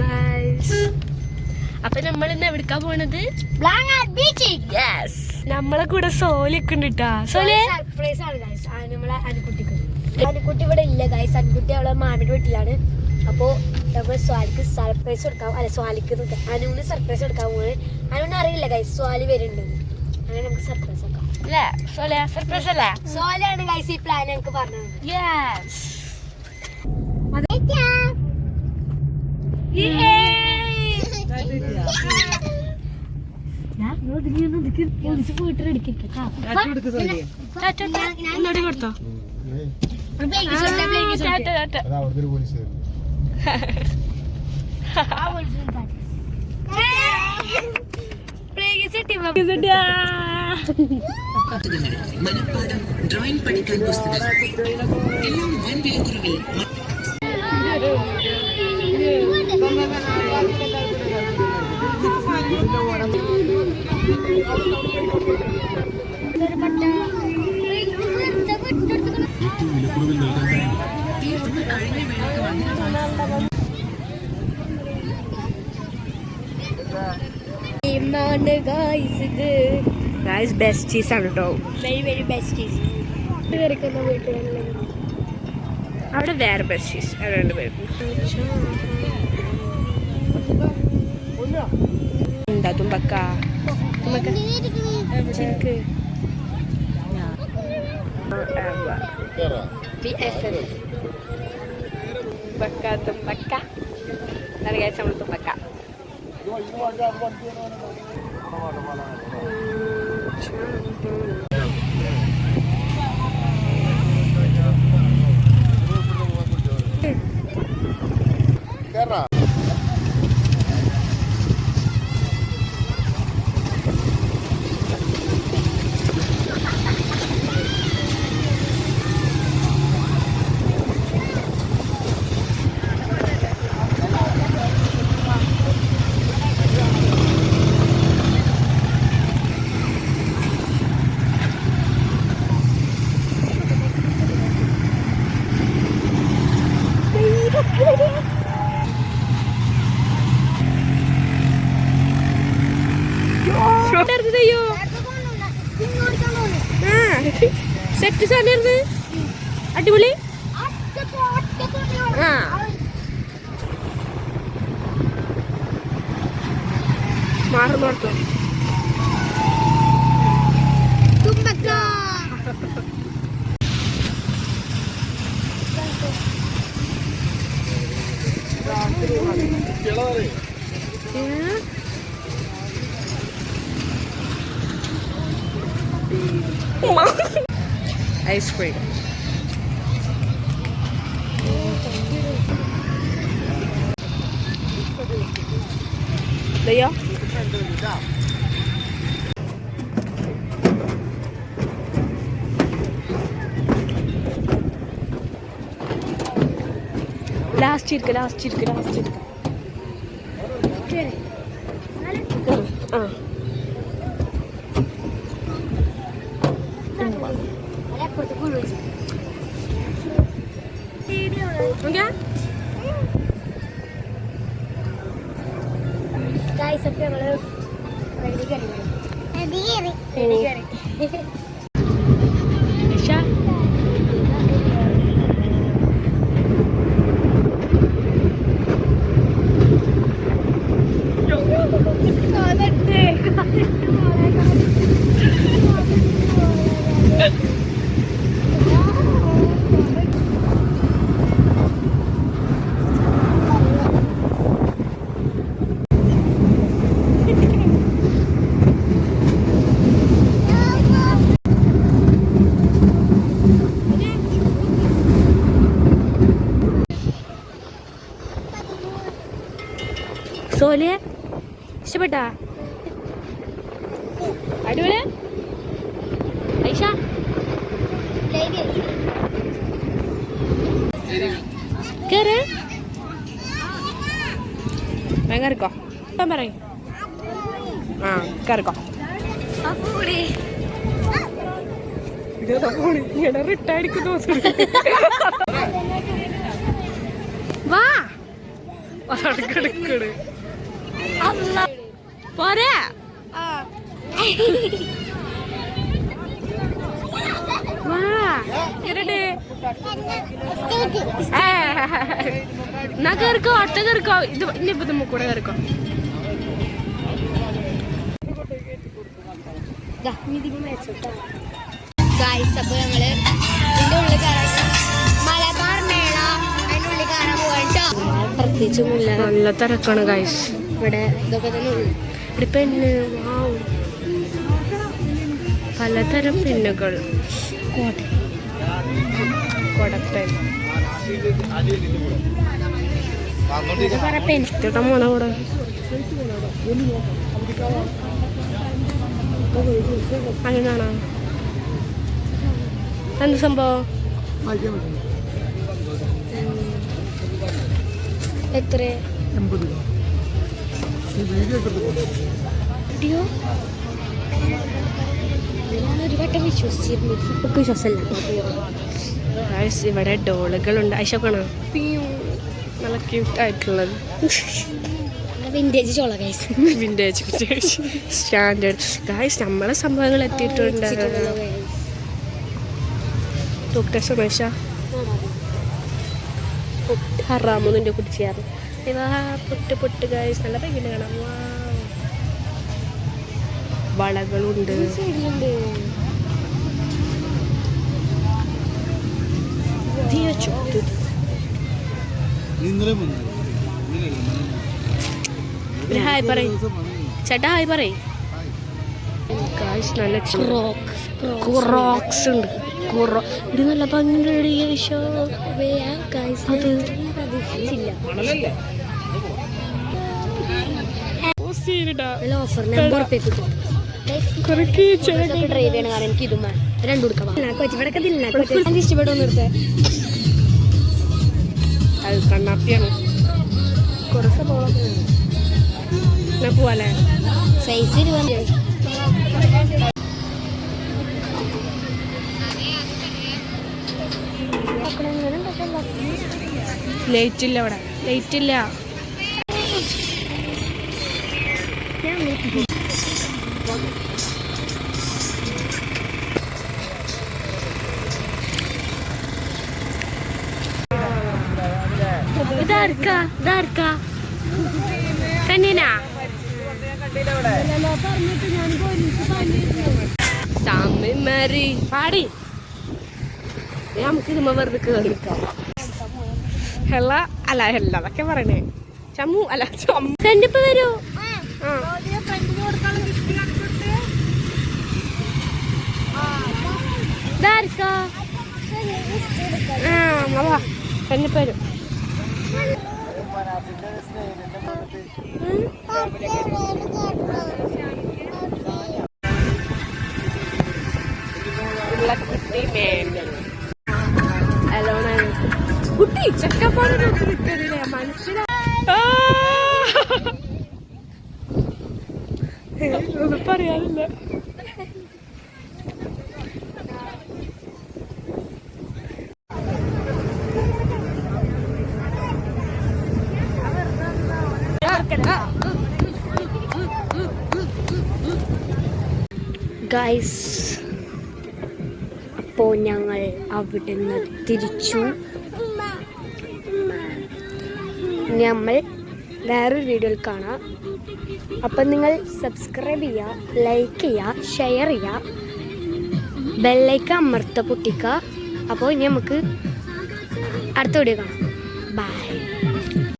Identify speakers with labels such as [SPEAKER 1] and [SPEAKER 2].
[SPEAKER 1] Guys അപ്പൊ നമ്മൾ ഇന്ന് എവിടക്കാ പോണത്? യെസ് നമ്മളെ കൂടെ സോലിയൊക്കെ ഉണ്ട് കേട്ടാ സോലിയെ
[SPEAKER 2] സർപ്രൈസ് ആണ് ഗൈസ് നമ്മളെ അനുക്കുട്ടിക്ക് അനുക്കുട്ടി ഇവിടെ ഇല്ല ഗൈസ് അനുക്കുട്ടി അവളെ മാമിയുടെ വീട്ടിലാണ്. അപ്പോ നമ്മൾ സ്വാലിക്ക് സർപ്രൈസ് കൊടുക്കാം. അല്ല സ്വാലിക്ക് അനുവിന് സർപ്രൈസ് കൊടുക്കാൻ പോകുന്നത് അനുവിന് അറിയില്ല ഗൈസ് സ്വാലി വരുന്നുണ്ട്. അങ്ങനെ നമുക്ക് സർപ്രൈസ് ആക്കാം.
[SPEAKER 1] സർപ്രൈസ് അല്ലേ?
[SPEAKER 2] സ്വാലിയാണ് ഗൈസ് ഈ പ്ലാൻ ഞങ്ങൾക്ക് പറഞ്ഞത്.
[SPEAKER 1] യെസ്
[SPEAKER 3] ഡ്രോയിങ് പഠിക്കാൻ പുസ്തകം എല്ലാം വൻ വിലക്കുറവിൽ
[SPEAKER 4] ഏറ്റവും വിലക്കുറവിൽ നൽകാൻ
[SPEAKER 2] ഇത്
[SPEAKER 1] ഗൈസ് ആണ് കേട്ടോ
[SPEAKER 2] വെരി വെരി ബെസ്റ്റീസ് പേരൊക്കെ വീട്ടുകളിൽ
[SPEAKER 1] അവിടെ വേറെ ബെസ്റ്റ് രണ്ട് പേര് Dah tumbakar. Tumbakar.
[SPEAKER 2] Cinta. Ya. PSF.
[SPEAKER 1] Bakar tumbakar. Nari guys sama tumbakar.
[SPEAKER 4] Hmm,
[SPEAKER 1] Cinta. Set സാധനം അടിപൊളി? ആ. മാറുന്നോട്ടോ ഐസ്ക്രീം ദയ്യോ ലാസ്റ്റ് ഇരിക്ക ലാസ്റ്റ് ഇരിക്ക ലാസ്റ്റ് ഇരിക്ക ആ ഓക്കെ?
[SPEAKER 2] ഗൈസ് ഒക്കെ നമ്മൾ റെഡി കയറി റെഡി കയറി
[SPEAKER 1] സോലിയ ഇഷ്ടപ്പെട്ടാ? അടിപൊളി. ഐഷ. കേറ്. കയറിക്കോ ഇപ്പം പറയും. ആ കയറിക്കോ റിട്ടയടിക്കുന്ന വാ. അടക്കെടുക്കണ് പോരാ? എന്നാ കേറിക്കോ ഒറ്റ കേറിക്കോ. ഇത് ഇനിയിപ്പോ നമ്മ കൂടെ കേറിക്കോ.
[SPEAKER 2] ഗായ്സ് അപ്പൊ ഞങ്ങൾ ഇതിന്റെ ഉള്ളിൽ കയറാൻ മലബാർ മേള. അതിന്റെ ഉള്ളിൽ കയറാൻ പോവാട്ടോ പ്രത്യേകിച്ചൊന്നുമില്ല
[SPEAKER 1] നല്ല തിരക്കാണ് ഗൈസ്
[SPEAKER 2] ഇവിടെ ഇതൊക്കെ തന്നെ ഉള്ളു.
[SPEAKER 1] ഇവിടെ പെണ്ണ് വാവ് പലതരം പെണ്ണുകൾ. കൊടപ്പൻ. മോണ കൂടെ. അങ്ങനെയാണോ എന്ത് സംഭവം?
[SPEAKER 2] എത്ര വീഡിയോ ഒരു വട്ടം വിശ്വസിച്ചിരുന്നു. വിശ്വാസമല്ല
[SPEAKER 1] ഗൈസ് ഇവിടെ ഡോളുകളുണ്ട്. നല്ല ക്യൂട്ട് ആയിട്ടുള്ളത്.
[SPEAKER 2] വിന്റേജ് ചോള ഗൈസ്
[SPEAKER 1] വിന്റേജ് സ്റ്റാൻഡേർഡ് ഗായ്സ് നമ്മളെ സംഭവങ്ങൾ എത്തിയിട്ടുണ്ട്. ഡോക്ടർ സുമേഷ. ഹറാമൊന്നിന്റെ കുടിച്ചാറ് ഇതാ പൊട്ട് പൊട്ട് ഗായ്സ് നല്ല ഭംഗിയുണ്ട് കാണാം. വളകളുണ്ട് ചുട്ടു. ഹായ് പറയ്. ചേട്ടാ ഹായ് പറയ്. ഗായ്സ് നല്ല ക്രോക്സ് ഉണ്ട്. കുറോ ഇത് നല്ല ഭംഗിയുണ്ട്
[SPEAKER 2] ഗൈസ്
[SPEAKER 1] അത്
[SPEAKER 2] ഡ്രൈവ് ചെയ്യണ കാരണം എനിക്ക് ഇതും രണ്ടു കൊടുക്കാം. എനിക്ക് ഇഷ്ടപ്പെടുമെന്ന് എടുത്തേ.
[SPEAKER 1] അത് കണ്ണാപ്പിയാണ്.
[SPEAKER 2] കുറച്ച് സംഭവങ്ങളൊക്കെ ഉണ്ട്
[SPEAKER 1] ഞാൻ പോവാല്ലേ? ലൈറ്റ് ഇല്ല ഇവിടെ. ലൈറ്റ് ഇല്ല. ഇതാർക്കാ? ഇതാർക്കാ? കണ്ണിനാ സാമി മരി പാടി. നമുക്ക് ഇതുമ്മ വെറുതെ കേറിക്കാം ഹെല്ല അല്ല ഹെല്ല അതൊക്കെ പറയണേ. ചമ്മു അല്ല ചമ്മു. കണ്ടിപ്പോ വരൂ. ആ ഇതാർക്കാ ആ വാ കണ്ടിപ്പോ വരൂ. കുട്ടി മേലെ അലോണാണ് കുട്ടി ചക്കപ്പാട് നോക്കി നിൽക്കണില്ലേ മനസ്സിലാ ഒന്നും പറയാനില്ല
[SPEAKER 2] ഗൈസ് അപ്പോൾ ഞങ്ങൾ അവിടുന്ന് തിരിച്ചു. ഇനി നമ്മൾ വേറൊരു വീഡിയോയിൽ കാണാം. അപ്പം നിങ്ങൾ സബ്സ്ക്രൈബ് ചെയ്യുക ലൈക്ക് ചെയ്യുക ഷെയർ ചെയ്യുക. ബെല്ലൈക്ക് അമർത്ത പൊട്ടിക്കുക അപ്പോൾ ഇനി നമുക്ക് അടുത്ത വീഡിയോ കാണാം.